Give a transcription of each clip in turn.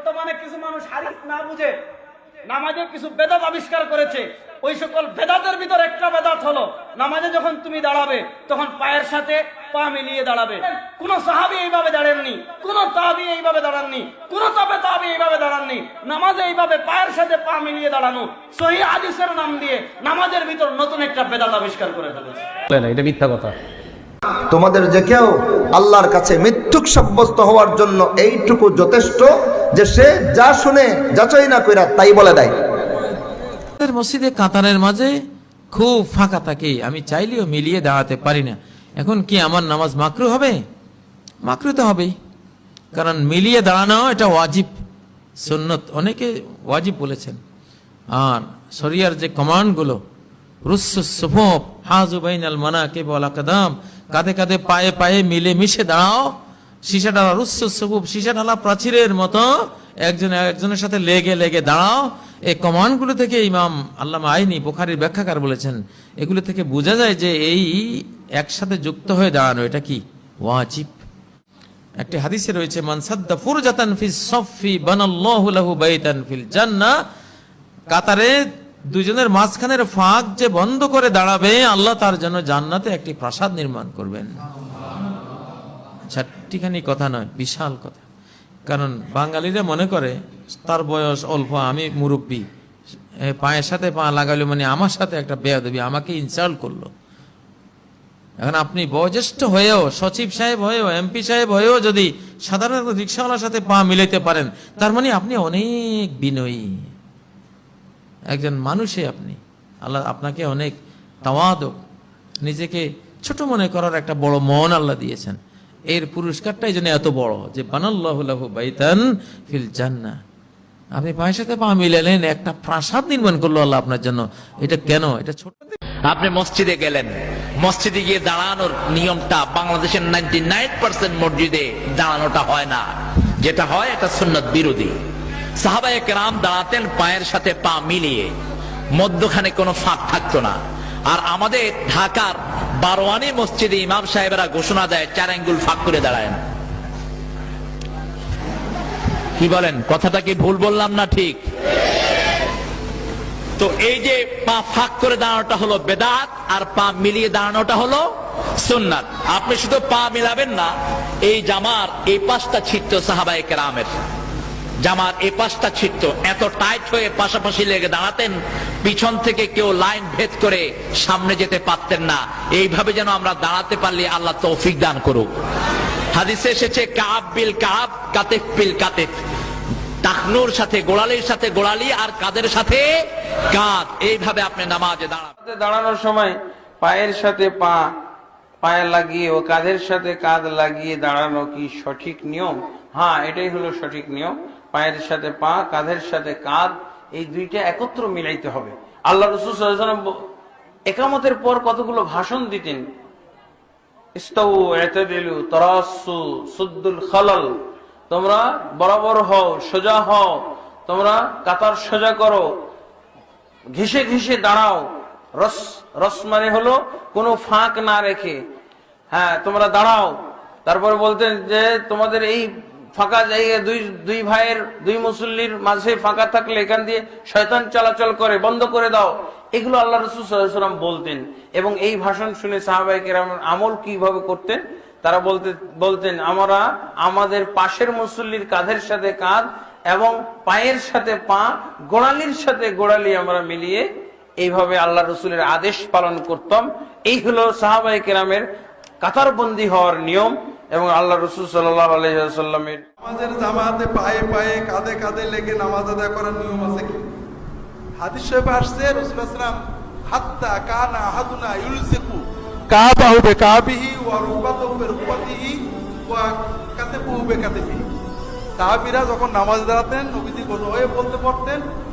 বর্তমানে কিছু মানুষ হারিফ না বুঝে নামাজে কিছু বেদাত আবিষ্কার করেছে। ওই সকল বেদাতের ভিতর একটা বেদাত হলো নামাজে যখন তুমি দাঁড়াবে তখন পায়ের সাথে পা মিলিয়ে দাঁড়াবে। কোন সাহাবি এইভাবে দাঁড়াননি কোন তাবি এইভাবে দাঁড়াননি কোন তবে তাবি এইভাবে দাঁড়াননি। নামাজে এইভাবে পায়ের সাথে পা মিলিয়ে দাঁড়ানো সহি হাদিসের নাম দিয়ে নামাজের ভিতর নতুন একটা বেদাত আবিষ্কার করে ফেলেছে। এটা মিথ্যা কথা। তোমাদের যে কেউ আল্লাহর কাছে মিথ্যুক সাব্যস্ত হওয়ার জন্য এইটুকু যথেষ্ট যে সে যা শুনে যাচাই না কইরা তাই বলে দেয়। মসজিদে কাতারের মাঝে খুব ফাঁকা থাকে, আমি চাইলেও মিলিয়ে দাঁড়াতে পারি না। এখন কি আমার নামাজ মাকরু হবে? মাকরু তো হবেই। কারণ মিলিয়ে দাঁড়ানো এটা ওয়াজিব। সুন্নত, অনেকে ওয়াজিব বলেছেন। আর শরিয়ার যে কমান্ডগুলো রুসুফোপ হাজুবাইন আল মানা কে বলা কাদাম কাঁধে কাঁধে পায়ে পায়ে মিলে মিশে দাঁড়াও সীসা ডালা রুসুফুপ সীসা ডালা প্রাচীরের মতো একজন একজনের সাথে লেগে লেগে দাঁড়াও। এই কমান্ডগুলো থেকে ইমাম আল্লামা আইনি বোখারির ব্যাখ্যাকার বলেছেন, এগুলো থেকে বোঝা যায় যে এই একসাথে যুক্ত হয়ে দাঁড়ানো, এটা কি? ওয়াজিব। একটি হাদিসে রয়েছে মানসাদ্দা ফি লাহু কাতারে দুজনের মাঝখানের ফাঁক যে বন্ধ করে দাঁড়াবে, আল্লাহ তার জন্য জান্নাতে একটি প্রাসাদ নির্মাণ করবেন। চারটিখানি কথা নয়, বিশাল কথা। কারণ বাঙালিরা মনে করে, তার বয়স অল্প, আমি মুরব্বী পায়ের সাথে পা লাগালো মানে আমার সাথে একটা বেয়া বেয়াদবি, আমাকে ইনসাল্ট করল। এখন আপনি বয়োজ্যেষ্ঠ হয়েও, সচিব সাহেব হয়েও, এমপি সাহেব হয়েও যদি সাধারণ রিক্সাওয়ালার সাথে পা মিলাইতে পারেন, তার মানে আপনি অনেক বিনয়ী। একজন মানুষে আপনি। আল্লাহ আপনাকে অনেক তাওয়াদক। নিজেকে ছোট মনে করার একটা বড় মন আল্লাহ দিয়েছেন। এর পুরস্কারটাই যেন এত বড়, যে বানাল্লাহু বাইতান ফিল জান্নাহ। আপনি পায়ের সাথে পা মিলালেন, একটা প্রাসাদ নির্মাণ করল আল্লাহ আপনার জন্য। এটা কেন? এটা ছোট আপনি মসজিদে গেলেন। মসজিদে গিয়ে দাঁড়ানোর নিয়মটা বাংলাদেশের নাইনটি নাইন পার্সেন্ট মসজিদে দাঁড়ানোটা হয় না। যেটা হয়, এটা সুন্নত বিরোধী। সাহাবায়ে কেরাম দাঁড়াতেন পায়ের সাথে পা মিলিয়ে। মধ্যখানে কোনো ফাঁক থাকতো না। আর আমাদের ঢাকার বারোয়ানি মসজিদে ইমাম সাহেবেরা ঘোষণা দেয়, চার আঙ্গুল ফাঁক করে দাঁড়ায় কি বলেন, কথাটা কি ভুল বললাম না ঠিক? তো এই যে পা ফাঁক করে দাঁড়ানোটা হলো বেদাত, আর পা মিলিয়ে দাঁড়ানোটা হলো সুন্নাত। আপনি শুধু পা মিলাবেন না, এই জামার এই পাশটা ছিটতো সাহাবায়ে কেরামের। জামার এই পাশটা ছিটতো। এত টাইট হয়ে পাশাপাশি লেগে দাঁড়াতেন, পিছন থেকে কেউ লাইন ভেদ করে সামনে যেতে পারতেন না। এইভাবে যেন আমরা দাঁড়াতে পারলে আল্লাহ তৌফিক দান করুক। হাদিসে এসেছে কাব বিল কাব কাতেফ বিল কাতেফ। টাকনুর সাথে, গোড়ালির সাথে গোড়ালি আর কাদের সাথে? কাঁধ এইভাবে আপনি নামাজে সাথে দাঁড়ানোর সময় পায়ের সাথে পা পায়ে লাগিয়ে ও কাঁধের সাথে কাঁধ লাগিয়ে দাঁড়ানো কি সঠিক নিয়ম? হ্যাঁ এটাই হলো সঠিক নিয়ম। পায়ের সাথে পা, কাঁধের সাথে কাঁধ, এই দুইটা একত্র মিলাইতে হবে। আল্লাহ রসুল একামতের পর কতগুলো ভাষণ দিতেন? খালাল। তোমরা বরাবর হও, সোজা হও। তোমরা কাতার সোজা করো। ঘেসে ঘেসে দাঁড়াও। রস রস মানে হলো কোনো ফাঁক না রেখে। হ্যাঁ তোমরা দাঁড়াও। তারপরে বলতেন যে, তোমাদের এই ফাঁকা জায়গা দুই দুই ভাইয়ের, দুই মুসল্লির মাঝে ফাঁকা থাকলে এখান দিয়ে শয়তান চলাচল করে, বন্ধ করে দাও। এগুলো আল্লাহ রসুল বলতেন। এবং এই ভাষণ শুনে সাহাবাহিক আমল কীভাবে করতেন? তারা বলতে, বলতেন, আমরা আমাদের পাশের মুসল্লির কাঁধের সাথে কাঁধ এবং পায়ের সাথে পা, গোড়ালির সাথে গোড়ালি আমরা মিলিয়ে এইভাবে আল্লাহ রসুলের আদেশ পালন করতাম। এই হলো সাহাবাই কাতারবন্দি হওয়ার নিয়ম। এবং আল্লাহ রসুল আলহিহাল্লামের আমাদের জামাতে পায়ে পায়ে কাঁধে কাঁধে লেগে নামাজ আদায় করার নিয়ম আছে কি? হাদিস শরীফ আসছে রাসূল সাল্লাম হাত্তা কানা আহাদুনা ইউলজিকু যখন নামাজ দাঁড়াতেন হয়ে বলতে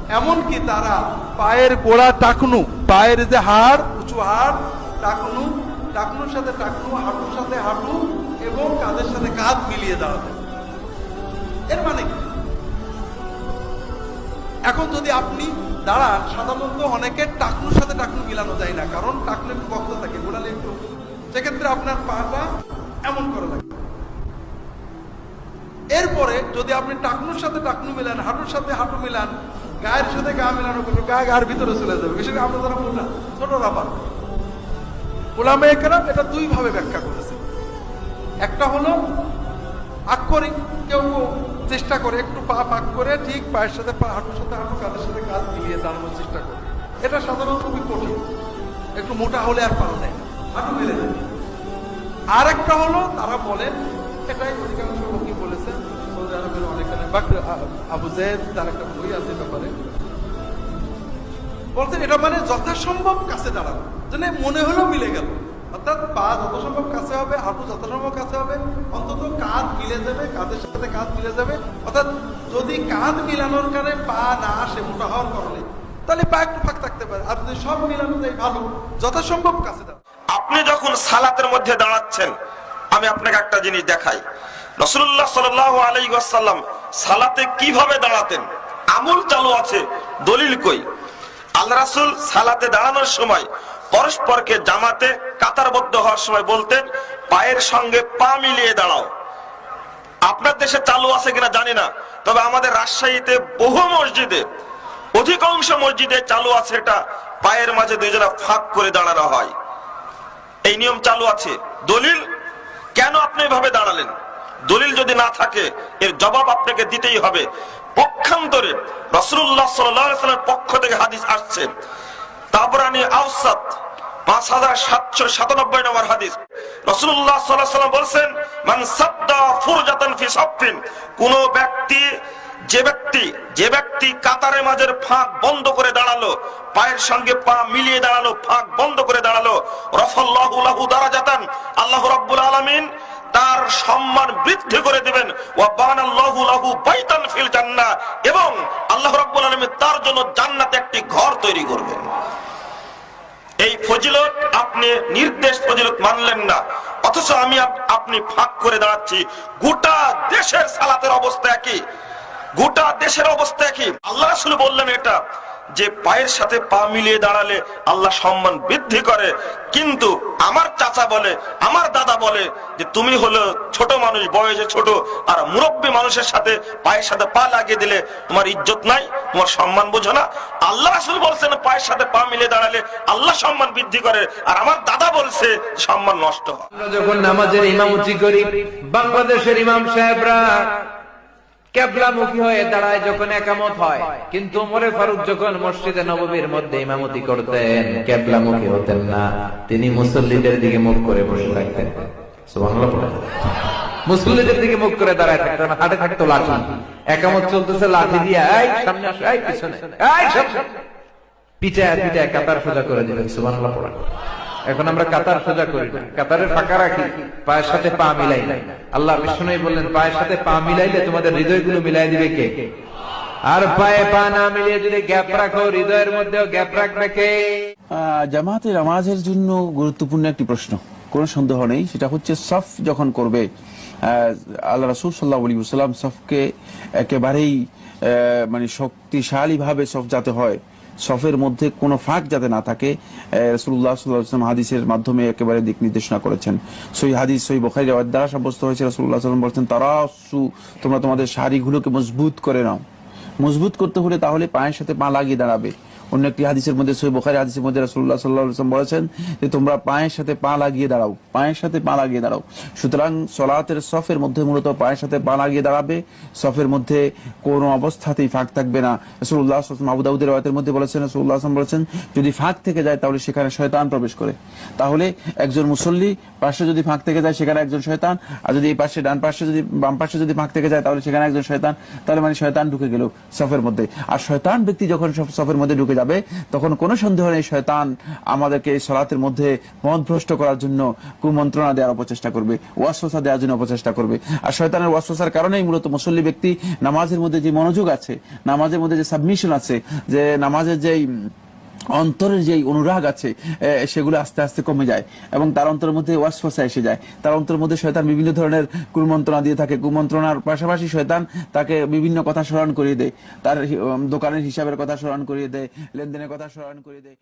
এমনকি তারা পায়ের গোড়া টাকনু, পায়ের যে হাড়, উঁচু হাড়, টাকনু, টাকনুর সাথে টাকনু, হাঁটুর সাথে হাঁটু এবং কাঁধের সাথে কাঁধ মিলিয়ে দাঁড়াতেন এর মানে কি? এখন যদি আপনি দাঁড়ান, সাধারণত অনেকে টাকনুর সাথে টাকনু মিলানো যায় না, কারণ টাকনু একটু বক্ত থাকে, গোড়ালে একটু। সেক্ষেত্রে আপনার পাটা এমন করে লাগে এরপরে যদি আপনি টাকনুর সাথে টাকনু মিলান, হাঁটুর সাথে হাঁটু মিলান, গায়ের সাথে গা মিলানো করবেন গা গায়ের ভিতরে চলে যাবে। বিশেষ করে আমরা যারা মোটা ছোটরা পার ওলামে এটা দুই ভাবে ব্যাখ্যা করেছে একটা হলো আক্ষরিক কেউ চেষ্টা করে, একটু পা পাক করে ঠিক পায়ের সাথে পা, হাঁটুর সাথে হাঁটু, কাঁধের সাথে কাঁধ মিলিয়ে দাঁড়ানোর চেষ্টা করে। এটা সাধারণত খুবই কঠিন। একটু মোটা হলে আর পারা যায়। হাঁটু মেলে আর একটা হলো, তারা বলেন, এটাই অধিকাংশ লোকই বলেছেন সৌদি আরবের অনেকখানে বাক- আ- আবু জেদ তার একটা বই আছে ব্যাপারে। বলতেন এটা মানে যথাসম্ভব কাছে দাঁড়ানো। যেন মনে হলো মিলে গেল। অর্থাৎ পা যথাসম্ভব কাছে হবে, হাঁটু যথাসম্ভব কাছে হবে, অন্তত কাঁধ মিলে যাবে, কাঁধের সাথে কাঁধ মিলে যাবে। অর্থাৎ যদি কাঁধ মিলানোর কারণে পা না আসে মোটা হওয়ার কারণে, তাহলে পা একটু ফাঁক থাকতে পারে। আর যদি সব মিলানো যায় ভালো, যথাসম্ভব কাছে দাঁড়ানো আপনি যখন সালাতের মধ্যে দাঁড়াচ্ছেন, আমি আপনাকে একটা জিনিস দেখাই। রসুল্লাহ সাল আলাই সাল্লাম সালাতে কীভাবে দাঁড়াতেন? আমল চালু আছে, দলিল কই? আল্লাহ রাসুল সালাতে দাঁড়ানোর সময় পরস্পরকে জামাতে কাতারবদ্ধ হওয়ার সময় বলতেন, পায়ের সঙ্গে পা মিলিয়ে দাঁড়াও। আপনার দেশে চালু আছে কিনা জানি না, তবে আমাদের রাজশাহীতে বহু মসজিদে, অধিকাংশ মসজিদে চালু আছে এটা পায়ের মাঝে দুইজনা ফাঁক করে দাঁড়ানো হয়। এই নিয়ম চালু আছে। দলিল? কেন আপনি এভাবে দাঁড়ালেন? দলিল যদি না থাকে, এর জবাব আপনাকে দিতেই হবে। পক্ষান্তরে রসুল্লাহ সাল্লামের পক্ষ থেকে হাদিস আসছে তাবরানি আউসাদ পাঁচ হাজার সাতশো সাতানব্বই নম্বর হাদিস। রসুল্লাহ সাল্লাহ বলছেন, মান সাদ্দা ফুরজাতান ফি সাফিন কোন ব্যক্তি, যে ব্যক্তি যে ব্যক্তি কাতারের মাঝের ফাঁক বন্ধ করে দাঁড়াল, পায়ের সঙ্গে পা মিলিয়ে দাঁড়াল, ফাঁক বন্ধ করে দাঁড়াল, রফাল্লাহু লাহু দারাজাতান, আল্লাহ রাব্বুল আলামিন তার সম্মান বৃদ্ধি করে দিবেন এবং আল্লাহ রাব্বুল আলামিন তার জন্য জান্নাতে একটি ঘর তৈরি করবেন। এই ফজিলত আপনি নির্দেশ ফজিলত মানলেন না। অথচ আমি আপনি ফাঁক করে দাঁড়াচ্ছি। গোটা দেশের সালাতের অবস্থা একই। গোটা দেশের অবস্থা একই। আল্লাহ রাসূল বললেন এটা। যে পায়ের সাথে পা মিলিয়ে দাঁড়ালে আল্লাহ সম্মান বৃদ্ধি করে। কিন্তু আমার চাচা বলে, আমার দাদা বলে যে তুমি হলো ছোট মানুষ, বয়সে ছোট, আর মুরব্বী মানুষের সাথে পায়ের সাথে পা লাগিয়ে দিলে তোমার ইজ্জত নাই, তোমার সম্মান বোঝো না। আল্লাহ রাসূল বলছেন, পায়ের সাথে পা মিলিয়ে দাঁড়ালে আল্লাহ সম্মান বৃদ্ধি করে। আর আমার দাদা বলছে, সম্মান নষ্ট হয়। যখন নামাজের ইমামতি করি, বাংলাদেশের ইমাম সাহেবরা কেবলামুখী হয়ে দাঁড়ায় যখন একামত হয়। কিন্তু ওমরে ফারুক যখন মসজিদে নববীর মধ্যে ইমামতি করতেন, কেবলামুখী হতেন না। তিনি মুসল্লিদের দিকে মুখ করে বসে থাকতেন। মুসল্লিদের দিকে মুখ করে দাঁড়ায় থাকতেন, হাটে থাকতো লাঠি। একামত চলতেছে, লাঠি দিয়ে, এই, সামনে আসো, এই, পিছনে, এই কাতার করে দিলেন পড়ে। এখন আমরা কাতার সোজা করি। কাতারের ফাঁকা রাখি পায়ের সাথে পা মিলাই আল্লাহ বিষ্ণু বললেন পায়ের সাথে পা মিলাইলে তোমাদের হৃদয়গুলো মিলাই দিবে কে? আর পায়ে পা না মিলিয়ে যদি গ্যাপ রাখো হৃদয়ের মধ্যেও গ্যাপ রাখবে কে? আহ, জামাতে নামাজের জন্য গুরুত্বপূর্ণ একটি প্রশ্ন। কোনো সন্দেহ নেই সেটা হচ্ছে সফ যখন করবে আল্লাহ রসুল সাল্লাহ আলী সাল্লাম সফকে একেবারেই মানে শক্তিশালী ভাবে সফ যাতে হয় সফের মধ্যে কোনো ফাঁক যাতে না থাকে রসুল্লাহ হাদিসের মাধ্যমে একেবারে দিক নির্দেশনা করেছেন। সই হাদিস সই বখারি যাওয়ার দ্বারা সাব্যস্ত হয়েছে রসুল্লাহ সাল্লাম বলছেন তারা তোমরা তোমাদের শাড়িগুলোকে মজবুত করে নাও। মজবুত করতে হলে তাহলে পায়ের সাথে পা লাগিয়ে দাঁড়াবে। অন্য একটি হাদিসের মধ্যে সই বোখারি হাদিসের মধ্যে আলাইহি ওয়াসাল্লাম বলেছেন যে, তোমরা পায়ের সাথে পা লাগিয়ে দাঁড়াও, পায়ের সাথে পা লাগিয়ে দাঁড়াও। সুতরাং সলাতের সফের মধ্যে মূলত পায়ের সাথে পা লাগিয়ে দাঁড়াবে। সফের মধ্যে কোনো অবস্থাতেই ফাঁক থাকবে না। রাসূলুল্লাহ সাল্লাল্লাহু আলাইহি ওয়াসাল্লাম আবু দাউদের রাওয়াতের মধ্যে বলেছেন আলাইহি ওয়াসাল্লাম বলেছেন, যদি ফাঁক থেকে যায়, তাহলে সেখানে শয়তান প্রবেশ করে। তাহলে একজন মুসল্লি পাশে যদি ফাঁক থেকে যায়, সেখানে একজন শয়তান, আর যদি এই পাশে, ডান পাশে যদি, বাম পাশে যদি ফাঁক থেকে যায়, তাহলে সেখানে একজন শয়তান, তাহলে মানে শয়তান ঢুকে গেল সফের মধ্যে। আর শয়তান ব্যক্তি যখন সফ- সফের মধ্যে ঢুকে যাবে, তখন কোনো সন্দেহ নেই, শয়তান আমাদেরকে এই সলাতের মধ্যে মদভ্রষ্ট করার জন্য কুমন্ত্রণা দেওয়ার অপচেষ্টা করবে ওয়াসোসা দেওয়ার জন্য অপচেষ্টা করবে। আর শয়তানের ওয়াসোসার কারণেই মূলত মুসল্লি ব্যক্তি নামাজের মধ্যে যে মনোযোগ আছে, নামাজের মধ্যে যে সাবমিশন আছে, যে নামাজের যেই অন্তরের যে অনুরাগ আছে সেগুলো আস্তে আস্তে কমে যায় এবং তার অন্তরের মধ্যে ওয়াসফসা এসে যায়। তার অন্তরের মধ্যে শয়তান বিভিন্ন ধরনের কুমন্ত্রণা দিয়ে থাকে। কুমন্ত্রণার পাশাপাশি শয়তান তাকে বিভিন্ন কথা স্মরণ করিয়ে দেয়। তার দোকানের হিসাবের কথা স্মরণ করিয়ে দেয়, লেনদেনের কথা স্মরণ করিয়ে দেয়।